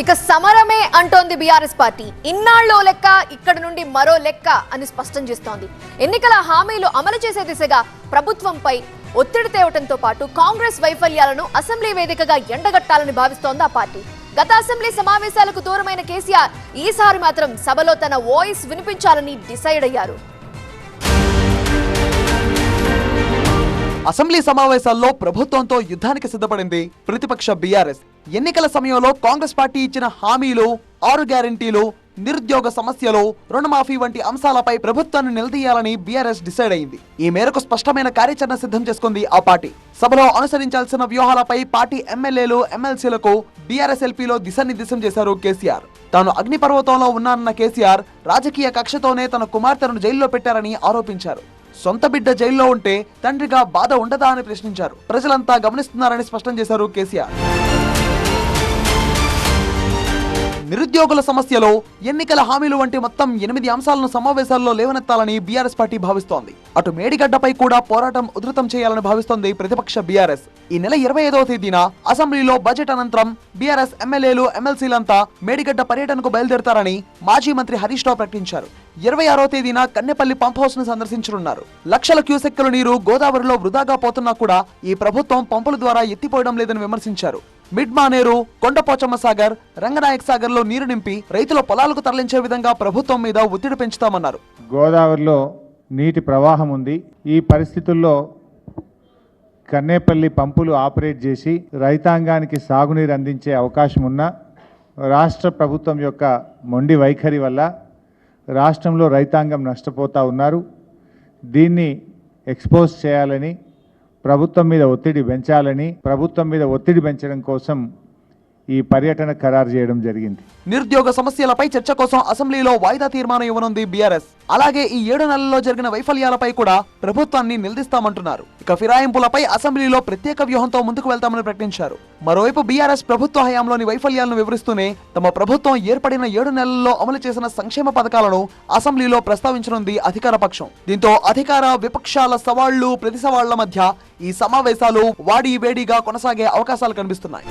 ఇక సమరమే అంటోంది BRS party. ఇన్నాళ్ళో లెక్క ఇక్కడ నుండి మరో లెక్క అని స్పష్టం చేస్తోంది. ఎన్నికల హామీలు అమలు చేసే దిశగా ప్రభుత్వంపై ఒత్తిడి తేవటంతో పాటు కాంగ్రెస్ వైఫల్యాలను అసెంబ్లీ వేదికగా ఎండగట్టాలని భావిస్తోంది ఆ పార్టీ. గత అసెంబ్లీ సమావేశాలకు దూరమైన కేసీఆర్ ఈసారి మాత్రం సభలో తన వాయిస్ వినిపించాలని డిసైడ్ అయ్యారు. అసెంబ్లీ సమావేశాల్లో ప్రభుత్వంతో యుద్ధానికి సిద్ధపడింది ప్రతిపక్ష బీఆర్ఎస్. ఎన్నికల సమయంలో కాంగ్రెస్ పార్టీ ఇచ్చిన హామీలు ఆరు గ్యారంటీలు నిరుద్యోగ సమస్యలు రుణమాఫీ వంటి అంశాలపై ప్రభుత్వాన్ని నిలదీయాలని బీఆర్ఎస్ డిసైడ్ అయింది. ఈ మేరకు స్పష్టమైన కార్యాచరణ సిద్ధం చేసుకుంది ఆ పార్టీ. సభలో అనుసరించాల్సిన వ్యూహాలపై పార్టీ ఎమ్మెల్యేలు ఎమ్మెల్సీలకు బీఆర్ఎస్ ఎల్పీలో దిశానిర్దేశం చేశారు కేసీఆర్. తాను అగ్నిపర్వతంలో ఉన్నానన్న కేసీఆర్ రాజకీయ కక్షతోనే తన కుమార్తెను జైల్లో పెట్టారని ఆరోపించారు. సొంత బిడ్డ జైల్లో ఉంటే తండ్రిగా బాధ ఉండదా అని ప్రశ్నించారు. ప్రజలంతా గమనిస్తున్నారని స్పష్టం చేశారు కేసీఆర్. నిరుద్యోగుల సమస్యలో ఎన్నికల హామీలు వంటి మొత్తం ఎనిమిది అంశాలను సమావేశాల్లో లేవనెత్తాలని బీఆర్ఎస్ పార్టీ భావిస్తోంది. అటు మేడిగడ్డపై కూడా పోరాటం ఉధృతం చేయాలని భావిస్తోంది ప్రతిపక్ష బీఆర్ఎస్. ఈ నెల ఇరవై ఐదవ తేదీన అసెంబ్లీలో బడ్జెట్ అనంతరం బీఆర్ఎస్ ఎమ్మెల్యేలు ఎమ్మెల్సీలంతా మేడిగడ్డ పర్యటనకు బయలుదేరతారని మాజీ మంత్రి హరీష్ రావు ప్రకటించారు. ఇరవై ఆరో తేదీన కన్నెపల్లి పంప్ హౌస్ను సందర్శించనున్నారు. లక్షల క్యూసెక్కుల నీరు గోదావరిలో వృధాగా పోతున్నా కూడా ఈ ప్రభుత్వం పంపుల ద్వారా ఎత్తిపోయడం లేదని విమర్శించారు. మిడ్ మానేరు కొండపోచమ్మ సాగర్ రంగనాయక్ సాగర్లో నీరు నింపి రైతుల పొలాలకు తరలించే విధంగా ప్రభుత్వం మీద ఒత్తిడి పెంచుతామన్నారు. గోదావరిలో నీటి ప్రవాహం ఉంది. ఈ పరిస్థితుల్లో కన్నేపల్లి పంపులు ఆపరేట్ చేసి రైతాంగానికి సాగునీరు అందించే అవకాశం ఉన్న రాష్ట్ర ప్రభుత్వం యొక్క మొండి వైఖరి వల్ల రాష్ట్రంలో రైతాంగం నష్టపోతూ ఉన్నారు. దీన్ని ఎక్స్పోజ్ చేయాలని ప్రభుత్వం మీద ఒత్తిడి పెంచాలని ప్రభుత్వం మీద ఒత్తిడి పెంచడం కోసం ఈ పర్యటన ఖరారు చేయడం జరిగింది. నిరుద్యోగ సమస్యలపై చర్చ కోసం అసెంబ్లీలో వాయిదా తీర్మానం ఇవ్వనుంది బీఆర్ఎస్. అలాగే ఈ ఏడు నెలల్లో జరిగిన వైఫల్యాలపై కూడా ప్రభుత్వాన్ని నిలదీస్తామంటున్నారు ఇక ఫిరాయింపులపై అసెంబ్లీలో ప్రత్యేక వ్యూహంతో ముందుకు వెళ్తామని ప్రకటించారు. మరోవైపు బీఆర్ఎస్ ప్రభుత్వ హయాంలోని వైఫల్యాలను వివరిస్తూనే తమ ప్రభుత్వం ఏర్పడిన ఏడు నెలల్లో అమలు చేసిన సంక్షేమ పథకాలను అసెంబ్లీలో ప్రస్తావించనుంది అధికార పక్షం. దీంతో అధికార విపక్షాల సవాళ్ళు ప్రతి సవాళ్ళ మధ్య ఈ సమావేశాలు వాడి వేడిగా కొనసాగే అవకాశాలు కనిపిస్తున్నాయి.